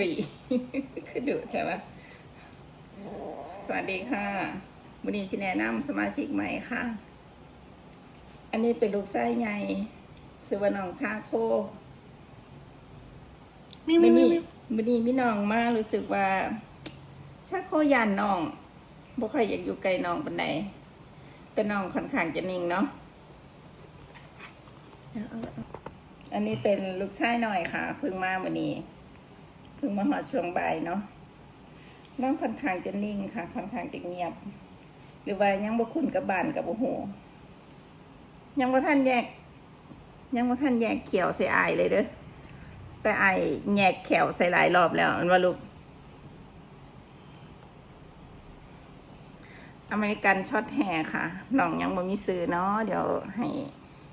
อุ้ยคือดุใช่ปะสวัสดีค่ะวันนี้สิแนะนำสมาชิกใหม่ค่ะ อันนี้เป็นลูกไส้ใหญ่ซื้อว่าน้องชาโคมิวไม่มิวมีมิววันนี้มีน้องมารู้สึกว่า ชาโคยานน้องบ่ค่อยอยากอยู่ไกลน้องปานใดแต่น้องค่อนข้างจะนิ่งเนาะเอาเอาเอาอันนี้เป็นลูกชายหน่อยค่ะเพิ่งมาวันนี้เพิ่งมาหอดช่วงบ่ายเนาะน้องค่อนข้างจะนิ่งค่ะ ค่อนข้างจะเงียบ หรือว่ายังบ่คุ้นกับบ้านกับโอ้โหยังบ่ท่านแยก ยังบ่ท่านแยกเขียวใส่อายเลยเด้อแต่ไอแยกแขวใส่หลายรอบแล้วมันว่าลูกอเมริกันช็อตแฮร์ค่ะน้องยังบ่มีซื้อเนาะเดี๋ยวให้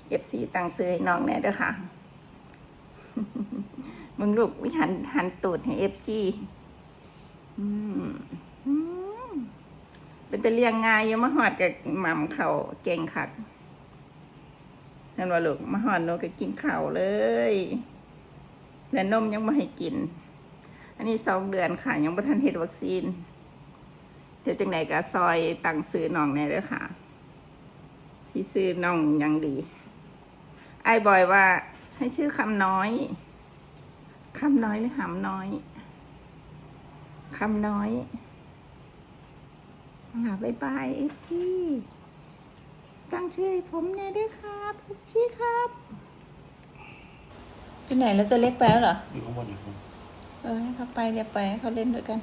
เอฟซีตังซื้อให้น้องแน่เด้อค่ะ มึงลูกวิหันหันตูดให้เอฟซีเป็นต่เลียงงายยู่มาหอดกับหม่ำเขาเก่งคักนั่นว่าลูกมาหอดหนูก็กินข้าวเลยและนมยังไม่ให้กิน อันนี้สองเดือนค่ะ ยังไม่ทันเฮ็ดวัคซีน เดี๋ยวจังไหนก็ซอยตังซื้อน้องแน่เลยค่ะสิซื้อน้องอยังดี ไอ้บอยว่าให้ชื่อคำน้อย คำน้อยหรือหำน้อย คำน้อยค่ะบายบายเอฟซีตั้งชื่อให้ผมแน่ด้วยครับเอฟซีครับไปไหนแล้วตัวเล็กไปแล้วเหรอ อยู่ข้างบนอยู่ข้างบนเออให้เขาไปเรียกไปให้เขาเล่นด้วยกัน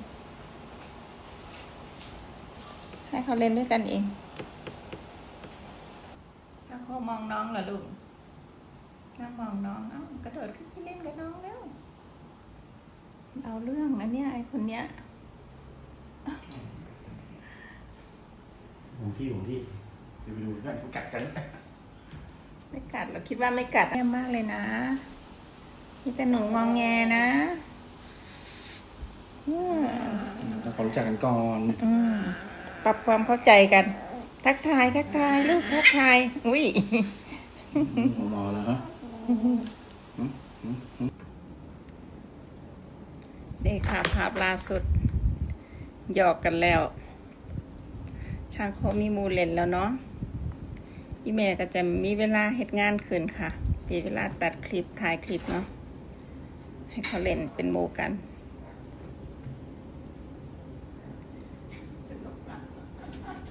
ให้เขาเล่นด้วยกันเองแล้วเขามองน้องเหรอลูกนั่งมองน้อง เอ้ากระโดดขึ้นไปเล่นกับน้องแล้ว เอาเรื่องนะเนี่ยไอคนเนี้ยของพี่ของพี่เดี๋ยวไปดูกันเขากัดกัน ไม่กัดเราคิดว่าไม่กัดแย่มากเลยนะมีแต่หนูงองแงนะอืมต้องขอรู้จักกันก่อนอืมปรับความเข้าใจกัน ทักทายทักทายลูกทักทายอุ้ยหมอแล้วฮะ เด็กค่ะภาพล่าสุด หยอกกันแล้ว ช่างโคมีมูเล่นแล้วเนาะอีเมก็จะมีเวลาเหตุงานคืนค่ะมีเวลาตัดคลิปถ่ายคลิปเนาะให้เขาเล่นเป็นหมูกัน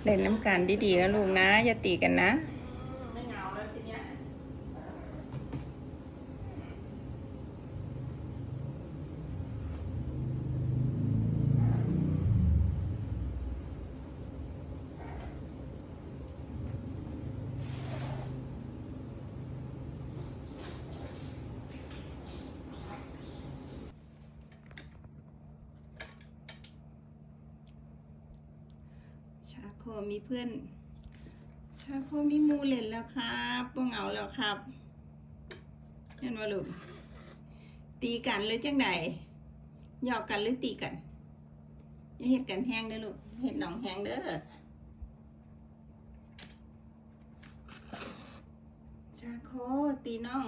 เล่นน้ำกันดีๆนะลูกนะ อย่าตีกันนะ ไม่เหงาแล้วทีเนี้ย ชาโคมีเพื่อน ชาโคมีมูเล่นแล้วครับป้งเอาแล้วครับเห็นว่าลูก ตีกันหรือจังใดหยอกกันหรือตีกันอย่าเห็ดกันแห้งเด้อลูกเห็ดหนองแห้งเด้อชาโคตีน้อง